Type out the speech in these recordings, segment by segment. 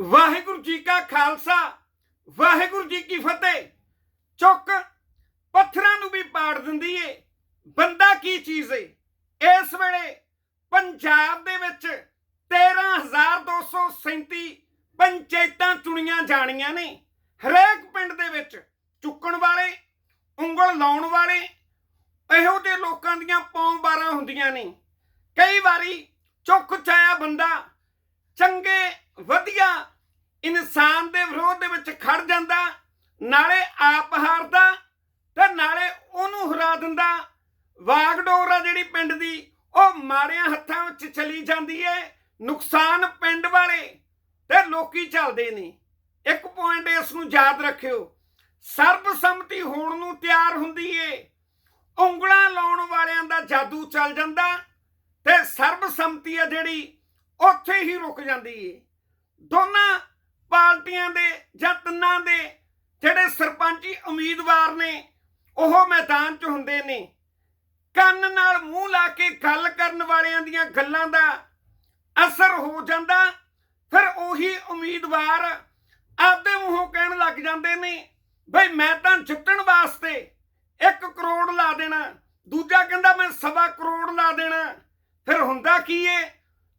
ਵਾਹਿਗੁਰੂ ਜੀ ਕਾ ਖਾਲਸਾ, ਵਾਹਿਗੁਰੂ ਜੀ ਕੀ ਫਤਿਹ। ਚੁੱਕ, ਪੱਥਰਾਂ ਨੂੰ ਵੀ ਪਾੜ ਦਿੰਦੀ ਏ। ਬੰਦਾ ਕੀ ਚੀਜ਼ ਏ? ਇਸ ਵੇਲੇ ਪੰਜਾਬ ਦੇ ਵਿੱਚ 13237 ਪੰਚਾਇਤਾਂ ਚੁਣੀਆਂ ਜਾਣੀਆਂ ਨੇ। ਹਰੇਕ ਪਿੰਡ ਦੇ ਵਿੱਚ ਚੁੱਕਣ ਵਾਲੇ, ਉਂਗਲ ਲਾਉਣ ਵਾਲੇ, ਇਹੋ ਜਿਹੇ ਲੋਕਾਂ ਦੀਆਂ ਪੌਂ ਬਾਰਾਂ ਹੁੰਦੀਆਂ ਨੇ। ਕਈ ਵਾਰੀ ਚੁੱਕ ਚਾਇਆ ਬੰਦਾ ਚੰਗੇ, ਵਧੀਆ ਇਨਸਾਨ ਦੇ ਵਿਰੋਧ ਦੇ ਵਿੱਚ ਖੜ ਜਾਂਦਾ, ਨਾਲੇ ਆਪ ਹਾਰਦਾ ਤੇ ਨਾਲੇ ਉਹਨੂੰ ਹਰਾ ਦਿੰਦਾ। ਵਾਗਡੋਰ ਆ ਜਿਹੜੀ ਪਿੰਡ ਦੀ, ਉਹ ਮਾੜਿਆਂ ਹੱਥਾਂ ਵਿੱਚ ਚਲੀ ਜਾਂਦੀ ਏ, ਨੁਕਸਾਨ ਪਿੰਡ ਵਾਲੇ ਤੇ ਲੋਕੀ ਚੱਲਦੇ ਨੇ। ਇੱਕ ਪੁਆਇੰਟ ਇਸ ਨੂੰ ਯਾਦ ਰੱਖਿਓ, ਸਰਬਸੰਮਤੀ ਹੋਣ ਨੂੰ ਤਿਆਰ ਹੁੰਦੀ ਏ। ਉਂਗਲਾਂ ਲਾਉਣ ਵਾਲਿਆਂ ਦਾ ਜਾਦੂ ਚੱਲ ਜਾਂਦਾ ਤੇ ਸਰਬਸੰਮਤੀ ਆ ਜਿਹੜੀ, ਉੱਥੇ ਹੀ ਰੁਕ ਜਾਂਦੀ ਏ। ਦੋਨਾਂ ਪਾਰਟੀਆਂ ਦੇ ਜਾਂ ਤਿੰਨਾਂ ਦੇ ਜਿਹੜੇ ਸਰਪੰਚੀ ਉਮੀਦਵਾਰ ਨੇ, ਉਹ ਮੈਦਾਨ 'ਚ ਹੁੰਦੇ ਨੇ। ਕੰਨ ਨਾਲ ਮੂੰਹ ਲਾ ਕੇ ਗੱਲ ਕਰਨ ਵਾਲਿਆਂ ਦੀਆਂ ਗੱਲਾਂ ਦਾ ਅਸਰ ਹੋ ਜਾਂਦਾ, ਫਿਰ ਉਹੀ ਉਮੀਦਵਾਰ ਆਪਦੇ ਮੂੰਹੋਂ ਕਹਿਣ ਲੱਗ ਜਾਂਦੇ ਨੇ, ਬਈ ਮੈਂ ਤਾਂ ਜਿੱਤਣ ਵਾਸਤੇ 1 ਕਰੋੜ ਲਾ ਦੇਣਾ, ਦੂਜਾ ਕਹਿੰਦਾ ਮੈਂ ਸਵਾ ਕਰੋੜ ਲਾ ਦੇਣਾ। ਫਿਰ ਹੁੰਦਾ ਕੀ ਏ?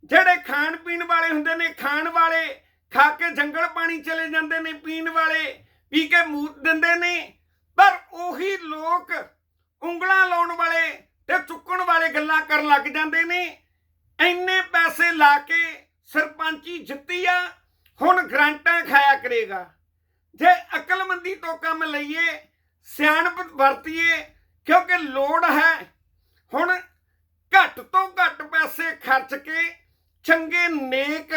ਜਿਹੜੇ ਖਾਣ ਪੀਣ ਵਾਲੇ ਹੁੰਦੇ ਨੇ, ਖਾਣ ਵਾਲੇ ਖਾ ਕੇ ਜੰਗਲ ਪਾਣੀ ਚਲੇ ਜਾਂਦੇ ਨੇ ਪੀਣ ਵਾਲੇ, ਪੀ ਕੇ ਮੂਤ ਦਿੰਦੇ ਨੇ। ਪਰ ਉਹੀ ਲੋਕ ਉਂਗਲਾਂ ਲਾਉਣ ਵਾਲੇ ਤੇ ਚੁੱਕਣ ਵਾਲੇ ਗੱਲਾਂ ਕਰਨ ਲੱਗ ਜਾਂਦੇ ਨੇ। ਇੰਨੇ ਪੈਸੇ ਲਾ ਕੇ ਸਰਪੰਚੀ ਜਿੱਤੀ ਆ, ਹੁਣ ਗਰੰਟਾਂ ਖਾਇਆ ਕਰੇਗਾ। ਜੇ ਅਕਲਮੰਦੀ ਤੋਂ ਕੰਮ ਲਈਏ, ਸਿਆਣਪ ਵਰਤੀਏ, ਕਿਉਂਕਿ ਲੋੜ ਹੈ, ਹੁਣ ਘੱਟ ਤੋਂ ਘੱਟ ਪੈਸੇ ਖਰਚ ਕੇ ਚੰਗੇ ਨੇਕ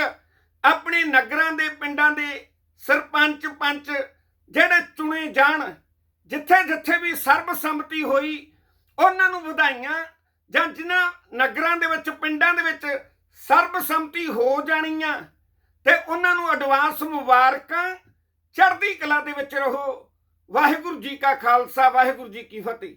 ਆਪਣੇ ਨਗਰਾਂ ਦੇ ਪਿੰਡਾਂ ਦੇ ਸਰਪੰਚ ਪੰਚ ਜਿਹੜੇ ਚੁਣੇ ਜਾਣ, ਜਿੱਥੇ ਜਿੱਥੇ ਵੀ ਸਰਬਸੰਮਤੀ ਹੋਈ, ਉਹਨਾਂ ਨੂੰ ਵਧਾਈਆਂ ਜਾਂ ਜਿਨ੍ਹਾਂ ਨਗਰਾਂ ਦੇ ਵਿੱਚ, ਪਿੰਡਾਂ ਦੇ ਵਿੱਚ ਸਰਬਸੰਮਤੀ ਹੋ ਜਾਣੀਆਂ ਤੇ ਉਹਨਾਂ ਨੂੰ ਐਡਵਾਂਸ ਮੁਬਾਰਕਾਂ, ਚੜ੍ਹਦੀ ਕਲਾ ਦੇ ਵਿੱਚ ਰਹੋ। ਵਾਹਿਗੁਰੂ ਜੀ ਕਾ ਖਾਲਸਾ, ਵਾਹਿਗੁਰੂ ਜੀ ਕੀ ਫਤਿਹ।